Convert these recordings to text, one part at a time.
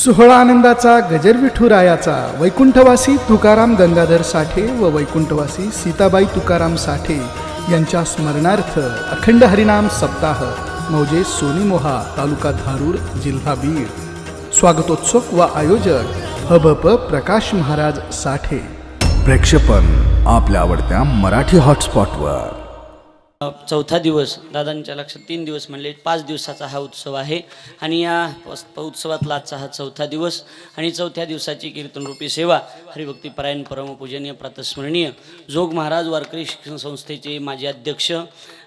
सोहळा आनंदाचा गजर विठुरायाचा वैकुंठवासी तुकाराम गंगाधर साठे व वैकुंठवासी सीताबाई तुकाराम साठे यांच्या स्मरणार्थ अखंड हरिनाम सप्ताह मौजे सोनीमोहा तालुका धारूर जिल्हा बीड. स्वागतोत्सव व आयोजक हबप प्रकाश महाराज साठे. प्रेक्षेपण आपल्या आवडत्या मराठी हॉटस्पॉटवर. चौथा दिवस दादांच्या लक्षात तीन दिवस म्हणले पाच दिवसाचा हा उत्सव आहे. आणि या पस- उत्सवातला आजचा हा चौथा दिवस आणि चौथ्या दिवसाची कीर्तनरूपी सेवा हरिभक्तीपरायण परमपूजनीय प्रातस्मरणीय. जोग महाराज वारकरी शिक्षण संस्थेचे माजी अध्यक्ष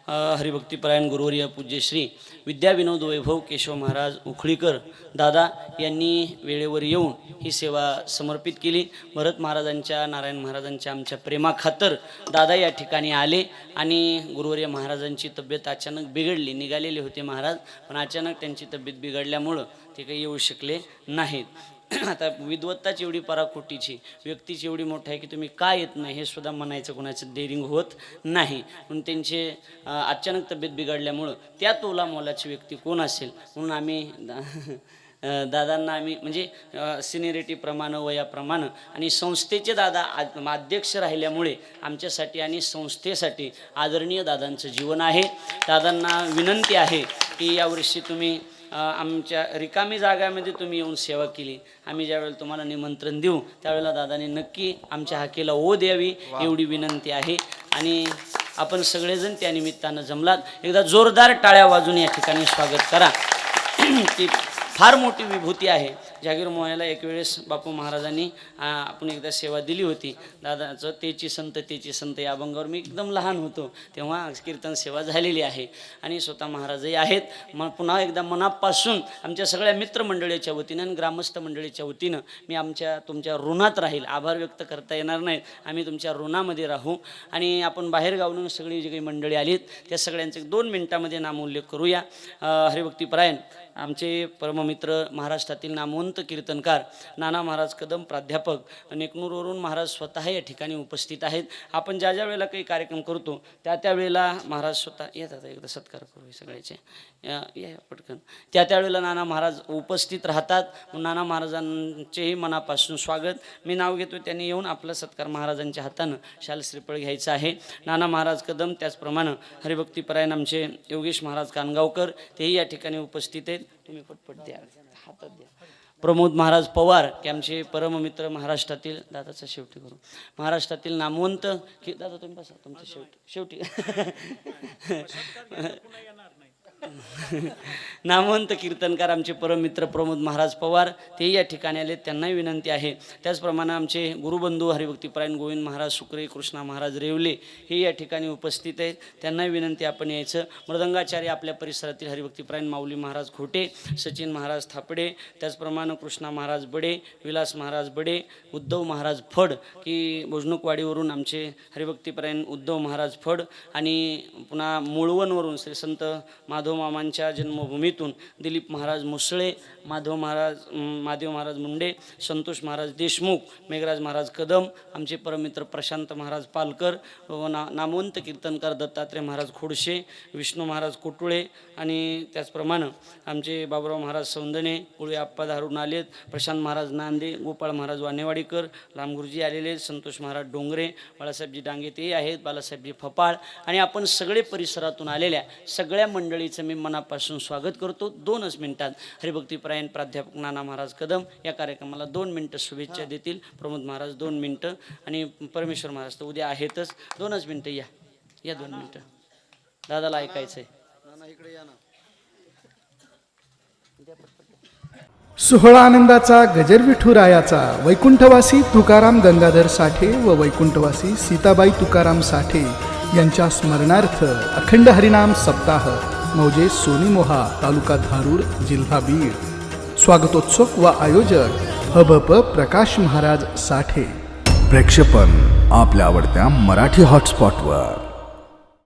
हरिभक्तीपरायण गुरुवर्य पूज्य श्री विद्याविनोद वैभव केशव महाराज उखळीकर दादा यांनी वेळेवर येऊन ही सेवा समर्पित केली. भरत महाराजांच्या नारायण महाराजांच्या आमच्या प्रेमाखातर दादा या ठिकाणी आले आणि गुरुवर्य महाराजांची तब्येत अचानक बिघडली. निघालेले होते महाराज पण अचानक त्यांची तब्येत बिघडल्यामुळं ते काही येऊ शकले नाहीत. आता विद्वत्ताच एवढी पराकोटीची व्यक्तीची एवढी मोठी आहे की तुम्ही काय येत नाही हे सुद्धा म्हणायचं कोणाचं डेरिंग होत नाही. म्हणून त्यांचे अचानक तब्येत बिघडल्यामुळं त्या तोला मोलाची व्यक्ती कोण असेल? म्हणून आम्ही दादांना आम्ही म्हणजे सिनियरिटीप्रमाणे वयाप्रमाणे आणि संस्थेचे दादा आ- अध्यक्ष राहिल्यामुळे आमच्यासाठी आणि संस्थेसाठी आदरणीय दादांचं जीवन आहे. दादांना विनंती आहे की यावर्षी तुम्ही आमच्या रिकामी जागामध्ये तुम्ही येऊन सेवा केली. आम्ही ज्यावेळेला तुम्हाला निमंत्रण देऊ त्यावेळेला दादाने नक्की आमच्या हाकेला ओ द्यावी एवढी विनंती आहे. आणि आपण सगळेजण त्या निमित्तानं जमलात. एकदा जोरदार टाळ्या वाजून या ठिकाणी स्वागत करा. ती फार मोठी विभूती आहे. जागीर मोहायला एक वेळेस बापू महाराजांनी आपण एकदा सेवा दिली होती. दादाचं तेची संत तेची संत या अभंगावर मी एकदम लहान होतो. तेव्हा कीर्तन सेवा झालेली आहे. आणि स्वतः महाराजही आहेत. मग पुन्हा एकदा मनापासून आमच्या सगळ्या मित्रमंडळीच्या वतीनं आणि ग्रामस्थ मंडळीच्या वतीनं मी आमच्या तुमच्या ऋणात राहील. आभार व्यक्त करता येणार नाहीत. आम्ही तुमच्या ऋणामध्ये राहू. आणि आपण बाहेर गावून सगळी जी काही मंडळी आलीत त्या सगळ्यांचे दोन मिनिटामध्ये नामोल्लेख करूया. हरिभक्तीपरायण आमचे परममित्र महाराष्ट्रातील नामवंत कीर्तनकार नाना महाराज कदम प्राध्यापक नेकनूरवरून महाराज स्वतः या ठिकाणी उपस्थित आहेत. आपण ज्या ज्या वेळेला काही कार्यक्रम करतो त्या त्या वेळेला महाराज स्वतः येतात एकदा सत्कार करू सगळ्याचे. या या पटकन. त्या त्यावेळेला नाना महाराज उपस्थित राहतात. नाना महाराजांचेही मनापासून स्वागत. मी नाव घेतो त्यांनी येऊन आपला सत्कार महाराजांच्या हातानं शाल श्रीफळ घ्यायचं आहे. नाना महाराज कदम त्याचप्रमाणे हरिभक्तीपरायण आमचे योगेश महाराज कानगावकर तेही या ठिकाणी उपस्थित आहेत. तुम्ही पटपट द्या हातात द्या. प्रमोद महाराज पवार की आमचे परममित्र महाराष्ट्रातील दादाचा शेवटी करू. महाराष्ट्रातील नामवंत की दादा तुम्ही बसा तुमचं शेवटी शेवटी. नामवंत कीर्तनकार आमचे परममित्र प्रमोद महाराज पवार ते या ठिकाणी आले त्यांनाही विनंती आहे. त्याचप्रमाणे आमचे गुरुबंधू हरिभक्तीपरायण गोविंद महाराज सुक्रे कृष्णा महाराज रेवले हे या ठिकाणी उपस्थित आहेत. त्यांनाही विनंती आपण यायचं. मृदंगाचार्य आपल्या परिसरातील हरिभक्तीपरायण माऊली महाराज खोटे सचिन महाराज थापडे त्याचप्रमाणे कृष्णा महाराज बडे विलास महाराज बडे उद्धव महाराज फड की भोजनुकवाडीवरून आमचे हरिभक्तीपरायण उद्धव महाराज फड आणि पुन्हा मुळवणवरून श्री संत माधव मामांच्या जन्मभूमीतून दिलीप महाराज मुसळे माधव महाराज माधव महाराज मुंडे संतोष महाराज देशमुख मेघराज महाराज कदम आमचे परमित्र प्रशांत महाराज पालकर व ना नामवंत कीर्तनकार दत्तात्रय महाराज खोडशे विष्णू महाराज कोटुळे आणि त्याचप्रमाणे आमचे बाबुराव महाराज सौंदणे कुळे आप्पा धारून आलेत प्रशांत महाराज नांदे गोपाळ महाराज वानेवाडीकर रामगुरुजी आलेले आहेत, संतोष महाराज डोंगरे बाळासाहेबजी डांगे ते आहेत बालासाहेबजी फपाळ आणि आपण सगळे परिसरातून आलेल्या सगळ्या मंडळीचं मी मनापासून स्वागत करतो. दोनच मिनिटात हरिभक्तीपरायण प्राध्यापक नाना महाराज कदम या कार्यक्रमाला दोन मिनटं शुभेच्छा देतील. प्रमोद महाराज दोन मिनटं आणि परमेश्वर महाराज तर उद्या आहेतच. दोनच मिनटं या. या दोन मिनटं. दादाला ऐकायचं आहे सोहळा आनंदाचा गजर विठुरायाचा वैकुंठवासी तुकाराम गंगाधर साठे व वैकुंठवासी सीताबाई तुकाराम साठे यांच्या स्मरणार्थ अखंड हरिनाम सप्ताह मौजे सोनीमोहा तालुका धारूर जिल्हा बीड. स्वागतोत्सव व आयोजक हबप प्रकाश महाराज साठे. प्रेक्षेपण आपल्या आवडत्या मराठी हॉटस्पॉटवर